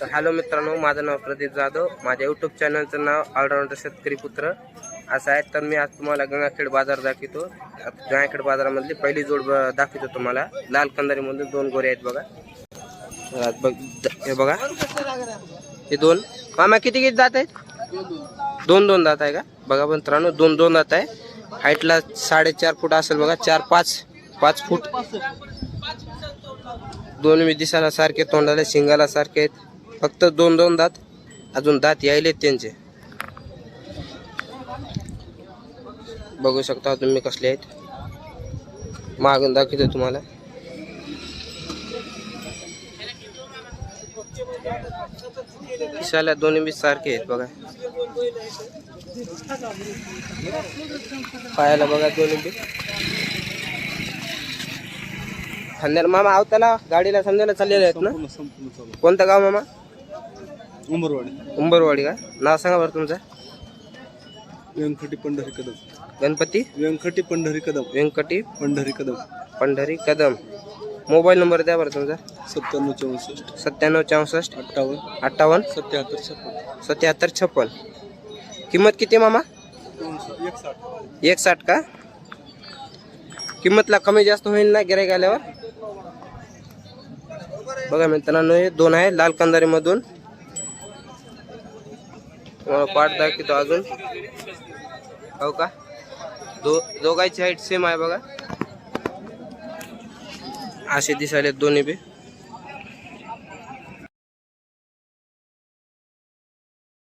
तर हॅलो मित्रांनो माझं नाव प्रदीप जाधव. माझ्या यूट्यूब चॅनलचं नाव ऑलराऊंडर शेतकरी पुत्र. असं आहे तर मी आज तुम्हाला गंगाखेड बाजार दाखवतो. गंगाखेड बाजारामधली पहिली जोड दाखवतो तुम्हाला. लाल कंदारीमधून दोन गोरे आहेत बघा. तर आज बघ हे बघा. हे दोन. मामा किती किती दात आहेत? दोन दोन दात आहे का? बघा मित्रांनो दोन दोन दात आहे. हाईटला साडेचार फूट असेल बघा चार पाच पाच फूट. दोन मी दिसायला सारखे तोंडाला शिंगाला सारखे आहेत. फक्त दोन दोन दात अजून दात यायलेत त्यांचे. बघू शकता तुम्ही कसले आहेत. मागून दाखवतो तुम्हाला. दिसायला दोन्ही बी सारखे आहेत बघा. पायाला बघा दोन्ही बी खांद्याला मामा आवताला गाडीला समजायला चाललेले आहेत ना? संपूर्ण चालू कोणतं गाव मामा? उंबरवाडी. उंबरवाडी का? नाव सांगा बरं तुमचं. व्यंकटी पंढरी कदम. गणपती? व्यंकटी पंढरी कदम. व्यंकटी पंढरी कदम. पंढरी कदम. मोबाईल नंबर द्या बरं तुमचा. सत्त्याण्णव चौसष्ट. सत्त्याण्णव चौसष्ट. अठ्ठावन्न. अठ्ठावन्न. सत्याहत्तर छप्पन. सत्याहत्तर छप्पन. किंमत किती मामा? एक साठ एक साठ का? किंमतला कमी जास्त होईल ना गिराईक आल्यावर? बघा मित्रांनो हे दोन आहे लाल कंदारीमधून. तुम्हाला पाठ दाखवतो अजून. हो का? दो दोघांची हाईट सेम आहे बघा. असे दिसायले दोन्ही बी.